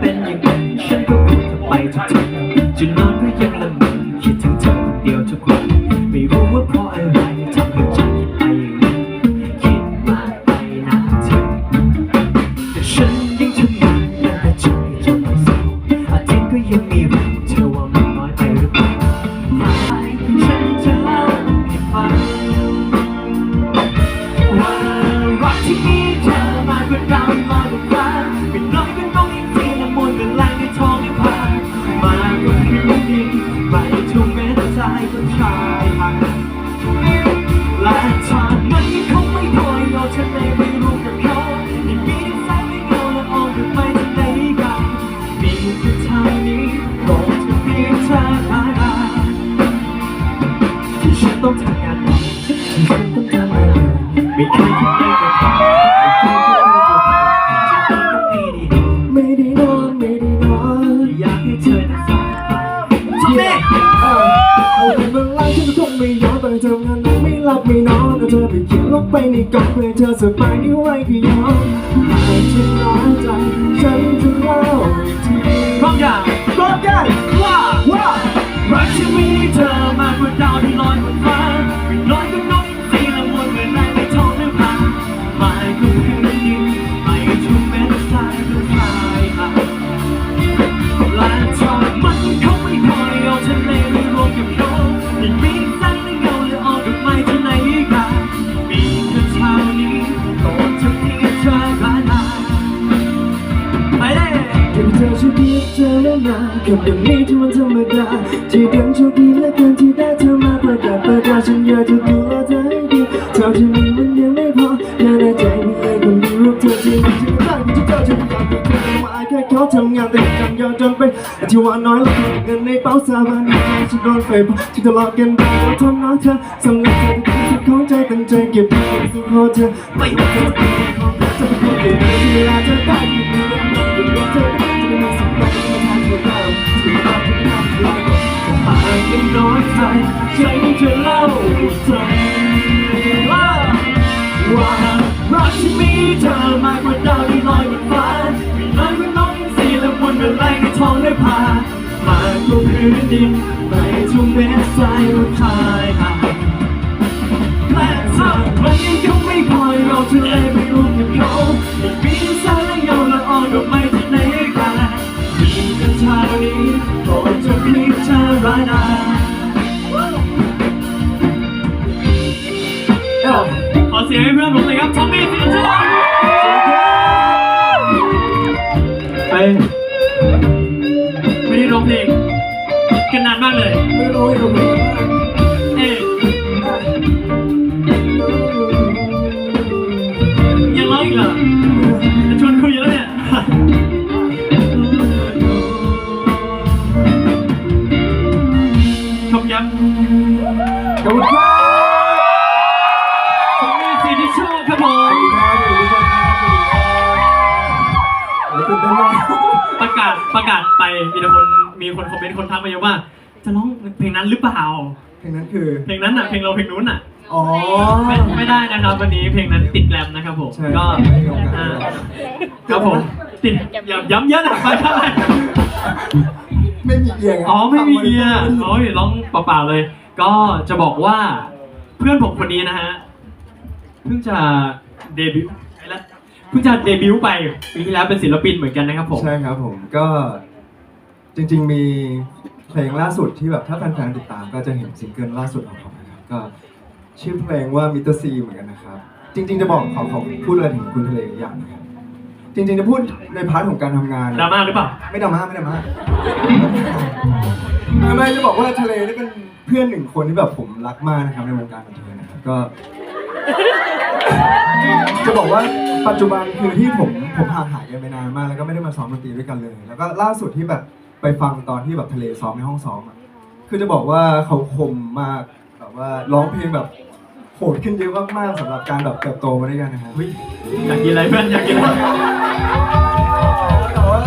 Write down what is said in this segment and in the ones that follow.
เป็นอ ไม่หลับไม่นอนเอาเธอไปเขียนลงไปในกล่องเพื่อให้เธอสบายที่ไว้ก็ยอมหากฉันน้อยใจฉันจะเล่าอีกทีพร้อมอย่างพร้อมกันว่าว่ารักที่มีเธอมากกว่าดาวที่ลอยบนฟ้า ยอมจนเป็นที่ว่าน้อยล้วเงินในเป๋าสาบานฉันโดนไฟที่ทะเลาะกันได้แล้วทนน้อเธอสำนึกเธอที่สุดของใจตั้งใจเก็บเก็บสิ่งของเธอไม่ว่าเธอจะเป็นของเธอจะเป็นคนเดียวที่เวลาเธอได้ยู่ในเธอเธอจะมีสิ่งที่มาทำให้เราสิ่งใดที่ทำให้เราหากยังน้อยใจใจจะเล่าให้ฟังว่าว่ารักที่มีเธอมากกว่าดาวที่ลอยบนฟ้าไม่น้อยกว่า ละมนต์เป็นแรในท้องได้พามากกว่าพื้นดินไม่ทุ่มเม็ดทรายก็คลายหาดและถ้ามันยังคงไม่พอเราทะเลยไปรวมกับเขายังมีแสงและเงาละอ่องดอกไม้ที่ไหนกันมีกันเท่านี้โปรดจะพิจารณาขอเสียงให้เพื่อนผมเลยครับทอมมี่สิงห์ชลไปานมากเลยไม่รู้อยู่ไหนเอ๊ะยังร้องอีกเหรอจะชวนคุยแล้วเนี่ยชมยังขอบคุณครับผมมีสีที่ชอบครับผมตื่นเต้นมาก ประกาศประกาศไปมีแต่คนมีคนคอมเมนต์คนทักมาเยอะว่า จะร้องเพลงนั้นหรือเปล่า เพลงนั้นคือ เพลงนั้นอะเพลงเราเพลงนู้นอะอ๋อ ไม่ไม่ได้นะครับวันนี้เพลงนั้นติดแกรมนะครับผมใช่ก็ไม่มีโอกาสอ่าครับผมติดอย่าย้ำเยอะนะไปครับไม่มีเอียงะอ๋อไม่มีเกียร์อ๋อร้องเปล่าๆเลย ก็จะบอกว่าเพื่อนผมคนนี้นะฮะเพิ่งจะเดบิวต์ไปแล้วเพิ่งจะเดบิวต์ไปปีที่แล้วเป็นศิลปินเหมือนกันนะครับผมใช่ครับผมก็ จริง ๆ มีเพลงล่าสุดที่แบบถ้าแฟนๆติดตามก็จะเห็นซิงเกิลล่าสุดของเขานะครับก็ชื่อเพลงว่ามิเตอร์ซีเหมือนกันนะครับ จริง ๆ จะบอกขอขอพูดอะไรถึงคุณทะเลอย่างนะครับจริง ๆ จะพูดในพาร์ทของการทำงานดราม่าหรือเปล่า ไม่ดราม่าไม่ดราม่าทำไมจะบอกว่าทะเลนี่เป็นเพื่อนหนึ่งคนที่แบบผมรักมากนะครับในวงการบันเทิงนะครับก็ จะบอกว่าปัจจุบันคือที่ผมผมห่างหายกันไปนานมากแล้วก็ไม่ได้มาซ้อมดนตรีด้วยกันเลย แล้วก็ล่าสุดที่แบบ ไปฟังตอนที่แบบทะเลซ้อมในห้องซ้อมอะคือจะบอกว่าเขาคมมากแบบว่าร้องเพลงแบบโหดขึ้นเยอะมากๆสำหรับการแบบเติบโตมาด้วยกันนะครับ อยากกินอะไรเพื่อนอยากกินอะไรแต่ว่า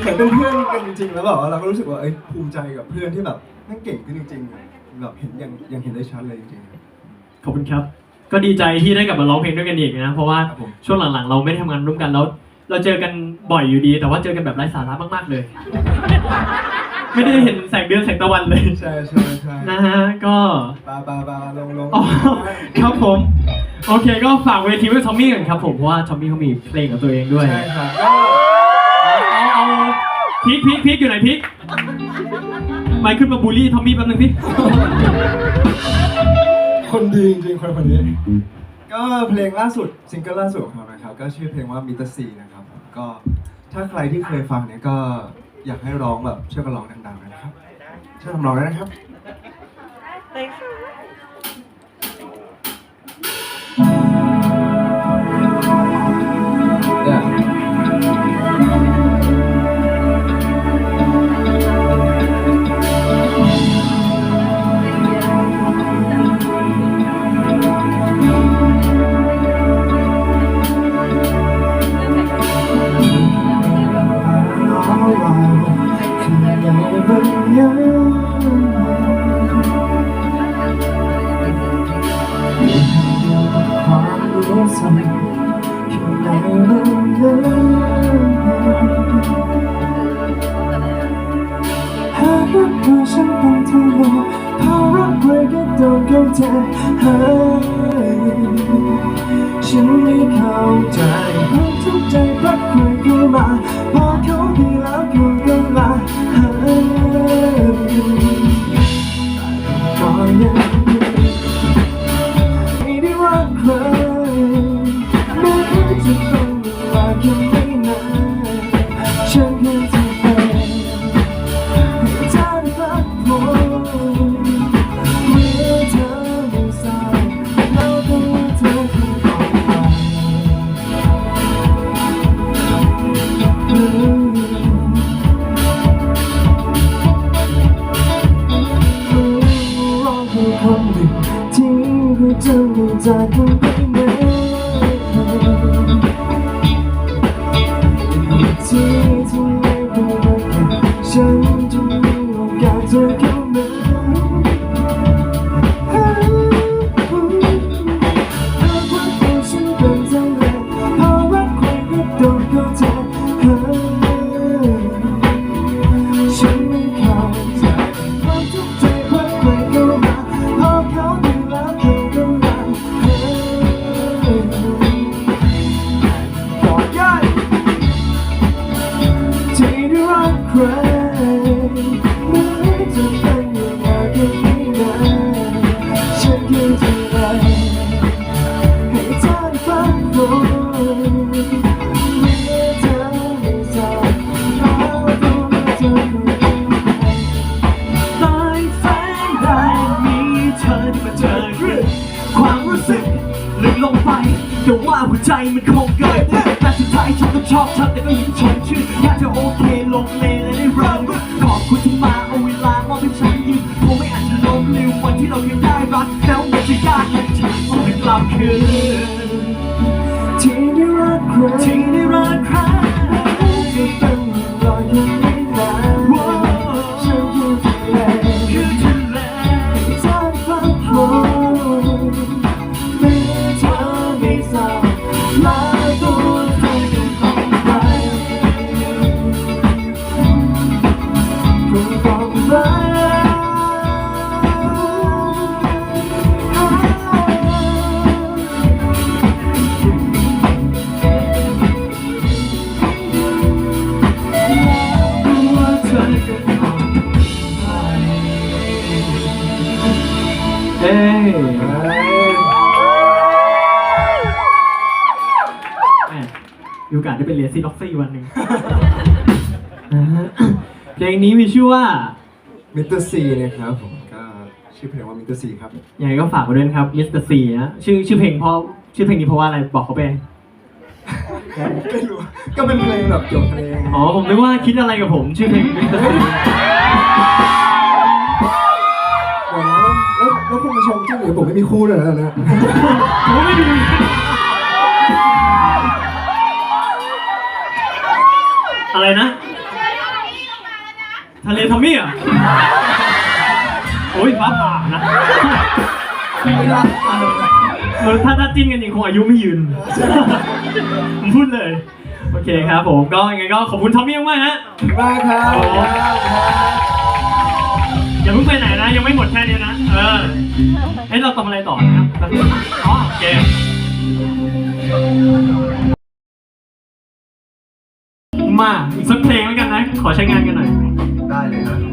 เหมือนเป็นเพื่อนกันจริงๆ แล้วแบบว่าเราก็รู้สึกว่าเอ้ยภูมิใจกับเพื่อนที่แบบแม่งเก่งขึ้นจริงๆอะแบบเห็นอย่างอย่างเห็นได้ชัดเลยจริงๆ ขอบคุณครับ ก็ดีใจที่ได้กลับมาร้องเพลงด้วยกันอีกนะ เพราะว่าครับผม ช่วงหลังๆ เราไม่ได้ทำงานร่วมกันแล้ว เราเจอกันบ่อยอยู่ดี แต่ว่าเจอกันแบบไร้สาระมากๆเลย ไม่ได้เห็นแสงเดือนแสงตะวันเลยใช่ใช่ใช่นะฮะก็บาบาบาลงลงอ๋อครับผม โอเคก็ฝากเวทีไว้ทอมมี่กันครับ ผมเพราะว่าทอมมี่เขามีเพลงของตัวเองด้วยใช่ครับก็เอาเอาเอาพีคพีคพีคอยู่ไหนพีคไม่ขึ้นมาบูลลี่ทอมมี่แป๊บนึงพี่คนดีจริงๆคนคนนี้ ก็เพลงล่าสุดซิงเกิลล่าสุดของเรานะครับ ก็ชื่อเพลงว่ามิตรซีนะครับผม ก็ถ้าใครที่เคยฟังเนี่ยก็อยากให้ร้องแบบช่วยกันร้องดังๆนะครับช่วยทำร้องด้วยนะครับ Yeah. ต้องเข้า คนหนึ่งที่เขาจะไม่จากกันไป แต่ว่าหัวใจมันคงเกิดแต่สุดท้ายฉันก็ชอบเธอแต่ก็ยังชมชื่ออยากจะโอเคลงเลและได้เริ่มขอบคุณที่มาเอาเวลามอบให้ฉันยืนคงไม่อาจจะล้มลืมวันที่เรายังได้รักแล้วมันจะยากและฉันคงไม่กลับคืนที่ได้รักใครที่ได้รักใคร อ้ยแหม่มีโอกาสได้ไปเรียนซีล็อกซี่วันหนึ่งนะฮะเพลงนี้มีชื่อว่า มิสเตอร์ซีนะครับผมก็ชื่อเพลงว่ามิสเตอร์ซีครับ ยังไงก็ฝากไว้ด้วยนะครับ Mr. C นะ ชื่อชื่อเพลงเพราะชื่อเพลงนี้เพราะว่าอะไร บอกเขาไป ไม่รู้ก็เป็นเพลงแบบเกี่ยวกับทะเลไงอ๋อ ผมนึกว่าคิดอะไรกับผม ชื่อเพลง Mr. C เดี๋ยวน แล้วคุณมาชมที่หรือผมไม่มีคู่เลยนะเนี่ยผมไม่ดูอะไรนะ ทะเลทอมมี่เหรอะโอ้ยฟ้าผ่านะไม่ได้เออถ้าถ้าจิ้นกันจริงคงอายุไม่ยืนผมพูดเลย โอเคครับผมก็ยังไงก็ขอบคุณทอมมี่มากๆฮะมาครับครับครับอย่าเพิ่งไปไหนนะ ยังไม่หมดแค่นี้นะเออให้เราทำอะไรต่อนะครับอ๋อโอเคมาอีกสักเพลงแล้วกันนะ ขอใช้งานกันหน่อย ได้เลยครับ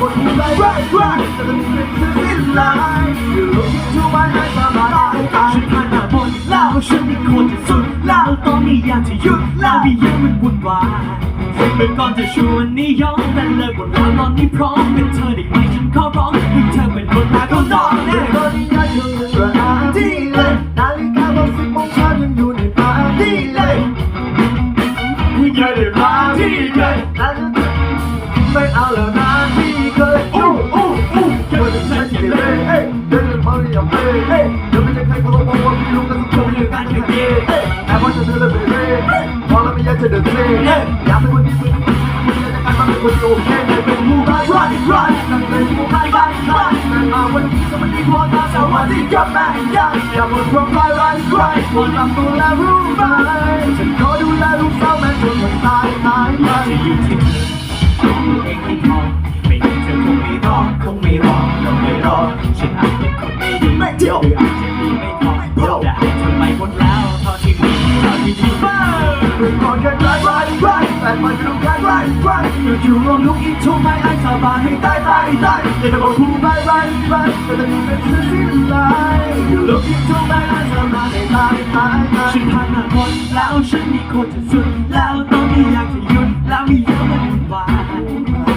บนที่ไรไรไรจะเป็นสิ้นลายอยู่ look into my eyes สบายให้ตายฉันผ่านมาหมดแล้วฉันมีคนที่สุดแล้วตอนนี้อยากจะหยุดแล้วไม่อยากมันวุ่นวายเมื่อก่อนจะชวนนี่ยอมแต่เลิกหมดแล้วตอนนี้พร้อมเป็นเธอได้ไหมฉันขอร้องให้เธอเป็นคนรักก็นอนแน่ตอนนี้อยากอยู่ ดีครับแม่าอย่าหมดความร้ายร้ใคร้ายคนทำตัวและรู้ไหมฉันขอดูแลลูกสาวแม่จนวันตายตายไปจะอยู่ที่เธอเองที่พอไม่มีเธอคงไม่รอดคงไม่รอดคงไม่รอดฉันอาจเป็นคนไม่ดีไม่เที่ยวหรืออาจจะดีไม่พอแต่ให้เธอไปหมดแล้ว แต่มันก็ต้องร้าร้ายร้ายอยู่อยู่ลองลุกอีกชั่วไม่ไอ้สาบายให้ตายตายตายแต่จะบอกผู้ร้ายร้ายร้ายแต่จะมีเป็นเรื่องสิ้นลายอยู่ลุกอีกชั่วไม่ไอ้สาบายให้ตายตายตายฉันผ่านมาหมดแล้วฉันมีคนจะสุดแล้วตอนนี้อยากจะหยุดแล้วไม่ยอมมันวุ่าย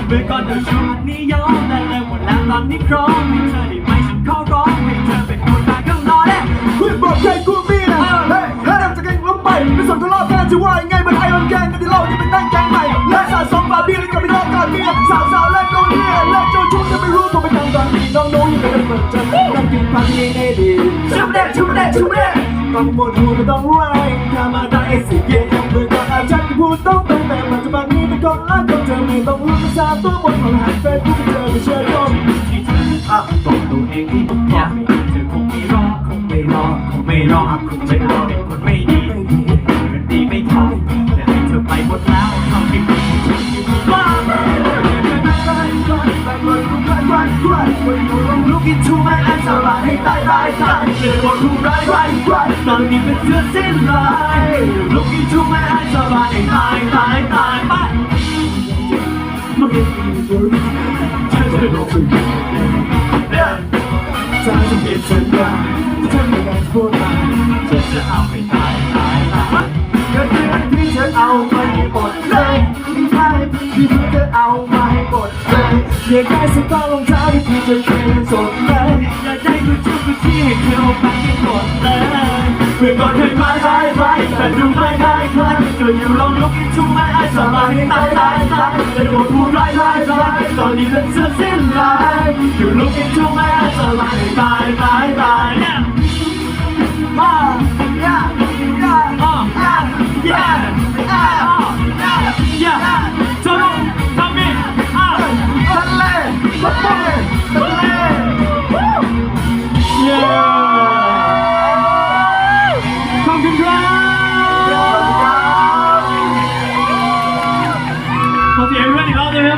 เมื่อก่อนเธอชวนนี่ยอมแต่เลยหมดแล้วตอนนี้พร้อมให้เธอได้ไหมฉันขอร้องให้เธอเป็นคนรักก็รอแน่คุณบอกใจกูมีนะเฮ้ยเฮ้ยจะเก่งลงไปไม่สนทะเลาะกันจะว่ายังไงมัน งกันที่เราจะเป็นนั่งแกงใหม่และสะสมบาร์บี้แล้วก็ไปรอบการเมียสาวสาวๆและโดนเนี่ยและโจชูจะไม่รู้ตัวไปทำตอนนี้น้องโน้ยังไม่ได้เปิดใจนั่งกินปาร์ตี้ในดีชิมเด็กชิมเด็กชิมเด็กต้องหมดหัวไม่ต้องแรงถ้ามาได้ไอ้สิเย่เมื่อก่อนอาจารย์พูดต้องต้องแต่ปัจจุบันนี้เป็นคนละคนเธอไม่ต้องรู้ภาษาตัวบนของหันเฟซบุ๊กเจอไม่เชื่อชมอะบอกตัวเองที่อยากเธอคงไม่รอคงไม่รอคงไม่รอคงไม่รอ ให้ตายตายตายเป็นคนผู้ร้ายร้ายร้ายตอนนี้เป็นเสื้อสิ้นลาย Look into my eyes สบายให้ตายตายตายไปไมันเป็นฉันจะลงไปถ้าจะเปลี่ยนสัญญาฉันไม่ได้พูดมายฉันจะเอาให้ตายตายตายก็คือที่เธอเอาไปให้หมดเลยที่ใช่ที่เธอเอา อยากได้สตอรองเท้าที่เธอเคยสดเลยอยากได้กุญแจกุญที่ให้เธอไปให้หมดเลยเมื่อก่อนเคยมาได้ไปแต่ดูไม่ได้ใครก็อยู่ลองลุกอินทูไม่ไอ้สบายตายตายตายแต่โดนพูดร้ายร้ายร้ายตอนนี้เป็นเสื้อสิ้นลายอยู่ลุกอินทูไม่ไอ้สบายตายตายตายเนี่ยมาย่าย่าอ๋อย่าย่าย่าอ๋ออย่าจะ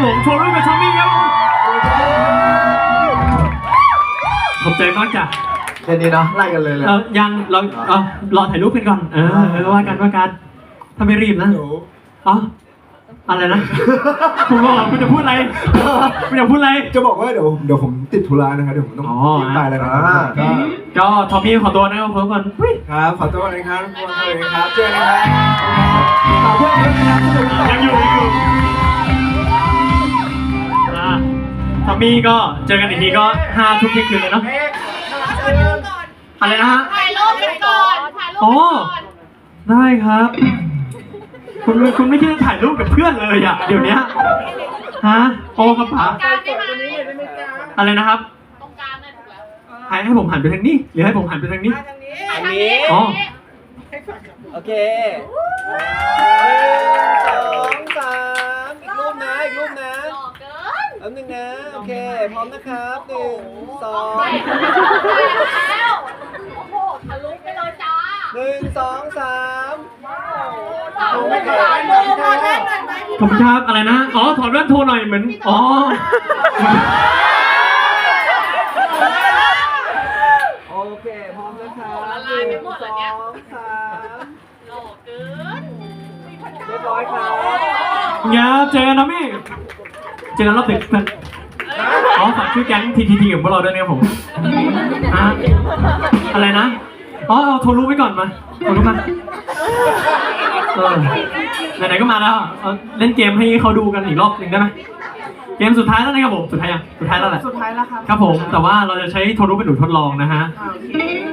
ผมโชว์รูปกับทอมมี่ครับผมขอบใจมากจ้ะแค่นี้เนาะไล่กันเลยเลย เออยังเราเออรอถ่ายรูปกันก่อน เออเออว่ากันว่ากันถ้าไม่รีบนะเดี๋ยวอ๋ออะไรนะ คุณบอกคุณจะพูดอะไรคุณจะพูดอะไร จะบอกว่าเดี๋ยวเดี๋ยวผมติดธุระนะครับเดี๋ยวผมต้องอ๋อ รีบไปแล้วนะก็ก็ทอมมี่ขอตัวนะครับเพิ่มก่อนอุ๊ยครับขอโทษนะครับทุกคนเลยครับเจอกันครับฝากเพื่อนด้วยนะครับสนุกยังอยู่ยังอยู่ ทอมมี่ก็เจอกันอีกทีก็ห้าทุ่มเที่ยงคืนเลยเนาะอะไรนะฮะ ถ่ายรูปกันก่อนถ่ายรูปอ๋อกันก่อนได้ครับ คุณไม่คุณไม่คิดจะถ่ายรูปกับเพื่อนเลยอะเดี๋ยวเนี้ยฮะโอ้ครับป๋าการได้ไหมอะไรนะครับตรงกลางได้ถูกแล้วให้ให้ผมหันไปทางนี้ หรือให้ผมหันไปทางนี้ อันนี้อ๋อโอเค ป๊บนึงนะ โอเค พร้อมนะครับหนึ่งสองได้แล้วโอ้โหทะลุไปเลยจ้าหนึ่งสองสามสาวไม่สาวโมมาเล่นหน่อยไหมขอบคุณครับอะไรนะ อ๋อ ถอดแว่นโทรหน่อยเหมือน อ๋อโอเค พร้อมนะครับละลายไปหมดแล้วเนี่ยสองสามหล่อเกินเรียบร้อยครับอย่าเจอกันนะมี่ เจอกันรอบดึกเพื่อนอ๋อฝากชื่อแก๊งทีทีทีของพวกเราด้วยนะครับผมฮะอะไรนะ อ๋อเอาโทรรู้ไว้ก่อนมาโทรรู้มาเออไหนๆก็มาแล้วเอาเล่นเกมให้เขาดูกันอีกรอบหนึ่งได้ไหมเกมสุดท้ายแล้วนะครับผม สุดท้ายยังสุดท้ายแล้วแหละ สุดท้ายแล้วครับ ครับผม แต่ว่าเราจะใช้โทรรู้เป็นหนูทดลองนะฮะ อ่าโอเค